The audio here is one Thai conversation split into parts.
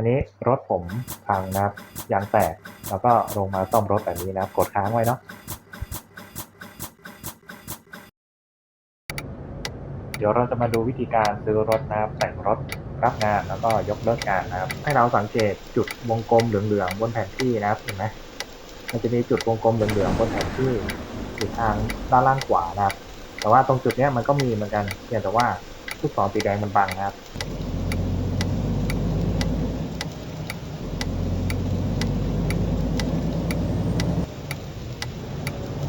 อันนี้รถผมพังนะครับยางแตก แล้วก็ลงมาซ่อมรถแบบนี้นะครับกดค้างไว้เนาะเดี๋ยวเราจะมาดูวิธีการซื้อรถนะครับแต่งรถรับงานแล้วก็ยกเลิกงานนะครับ ให้เราสังเกตจุดวงกลมเหลืองๆบนแผนที่นะครับเห็นไหมมันจะมีจุดวงกลมเหลืองๆบนแผนที่อยู่ทางด้านล่างขวานะครับ แต่ว่าตรงจุดเนี้ยมันก็มีเหมือนกันเพียงแต่ว่าลูกศรสีแดงมันบังนะครับ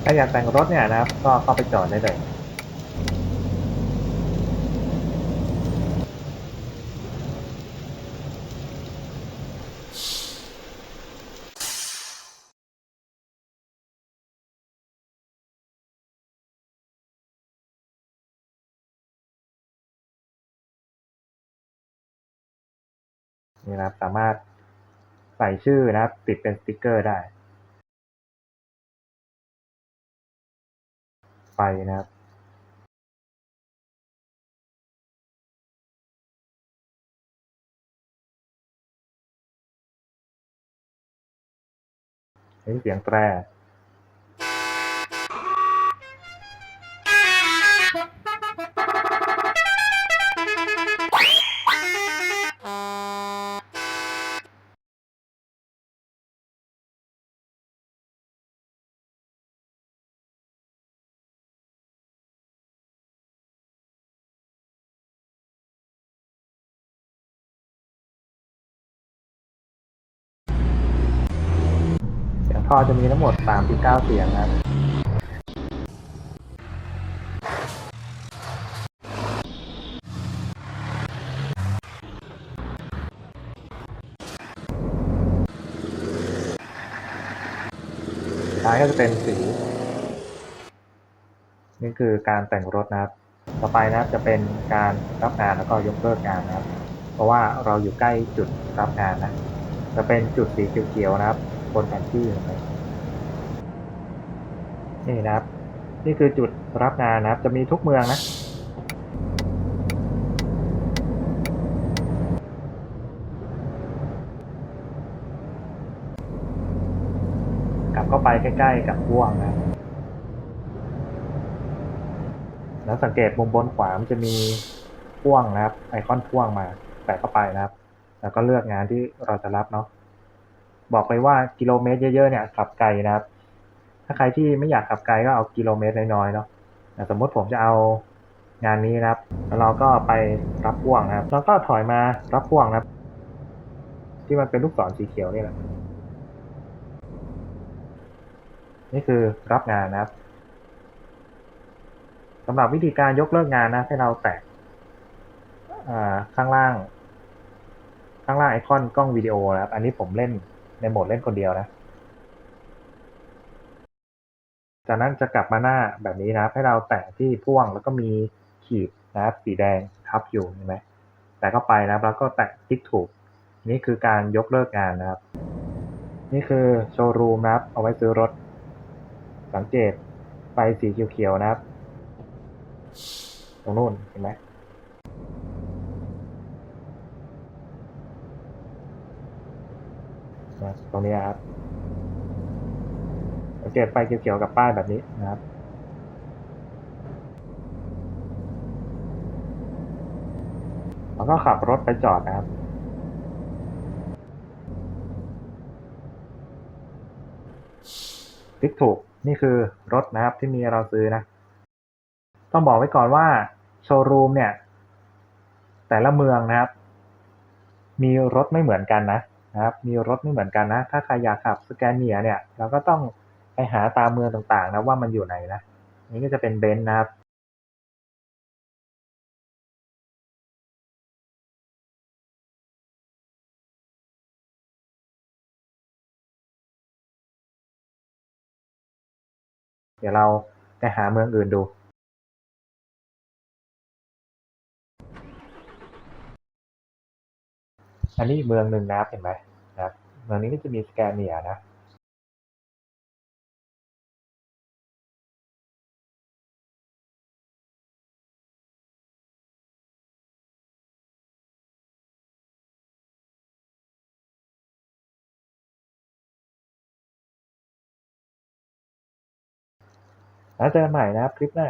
ถ้าอยากแต่งรถเนี่ยนะครับ ก็เข้าไปจอดได้เลยนี่นะครับสามารถใส่ชื่อนะครับ ติดเป็นสติกเกอร์ได้ ไฟนะครับเห็นเสียงแตร เสียงท่อจะมีทั้งหมด 39 เสียงนะครับท้ายก็จะเป็นสี นี่คือการแต่งรถนะครับ ต่อไปนะครับจะเป็นการรับงานแล้วก็ยกเลิกงานนะครับ เพราะว่าเราอยู่ใกล้จุดรับงานนะ จะเป็นจุดสีเขียวๆนะครับ บนแผนที่เห็นไหมนี่นะครับ นี่คือจุดรับงานนะครับ จะมีทุกเมืองนะกลับเข้าไปใกล้ ๆ กับพ่วงนะแล้วสังเกตมุมบนขวามันจะมีพ่วงนะครับ ไอคอนพ่วงมาแปะเข้าไปนะครับ แล้วก็เลือกงานที่เราจะรับเนาะ บอกเลยว่ากิโลเมตรเยอะๆเนี่ยขับไกลนะครับ ถ้าใครที่ไม่อยากขับไกลก็เอากิโลเมตรน้อยๆเนาะสมมติผมจะเอางานนี้นะครับ แล้วเราก็ไปรับพ่วงนะครับ แล้วก็ถอยมารับพ่วงนะครับ ที่มันเป็นลูกศรสีเขียวนี่แหละ นี่คือรับงานนะครับสำหรับวิธีการยกเลิกงานนะให้เราแตะข้างล่าง ข้างล่างไอคอนกล้องวิดีโอนะครับ อันนี้ผมเล่น ในโหมดเล่นคนเดียวนะ จากนั้นจะกลับมาหน้าแบบนี้นะ ให้เราแตะที่พ่วงแล้วก็มีขีดนะครับสีแดงทับอยู่เห็นไหมแตะเข้าไปนะแล้วก็แตะคลิกถูก นี่คือการยกเลิกงานนะครับ นี่คือโชว์รูมนะครับ เอาไว้ซื้อรถ สังเกตไฟสีเขียวๆนะครับ ตรงนู้นเห็นไหมนะ ตรงนี้ครับสังเกตไฟเขียวๆกับป้ายแบบนี้นะครับแล้วก็ขับรถไปจอดนะครับคลิกถูกนี่คือรถนะครับที่มีเราซื้อนะ ต้องบอกไว้ก่อนว่าโชว์รูมเนี่ย แต่ละเมืองนะครับ มีรถไม่เหมือนกันนะ นะครับ มีรถไม่เหมือนกันนะ ถ้าใครอยากขับสแกนเนียเนี่ย เราก็ต้องไปหาตามเมืองต่างๆนะว่ามันอยู่ไหนนะ นี่ก็จะเป็นเบนซ์นะครับเดี๋ยวเราไปหาเมืองอื่นดู อันนี้เมืองหนึ่งนับเห็นไหมนะเมืองนี้ก็จะมีสแกนเนียนะแล้วเจอใหม่นะครับคลิปหน้า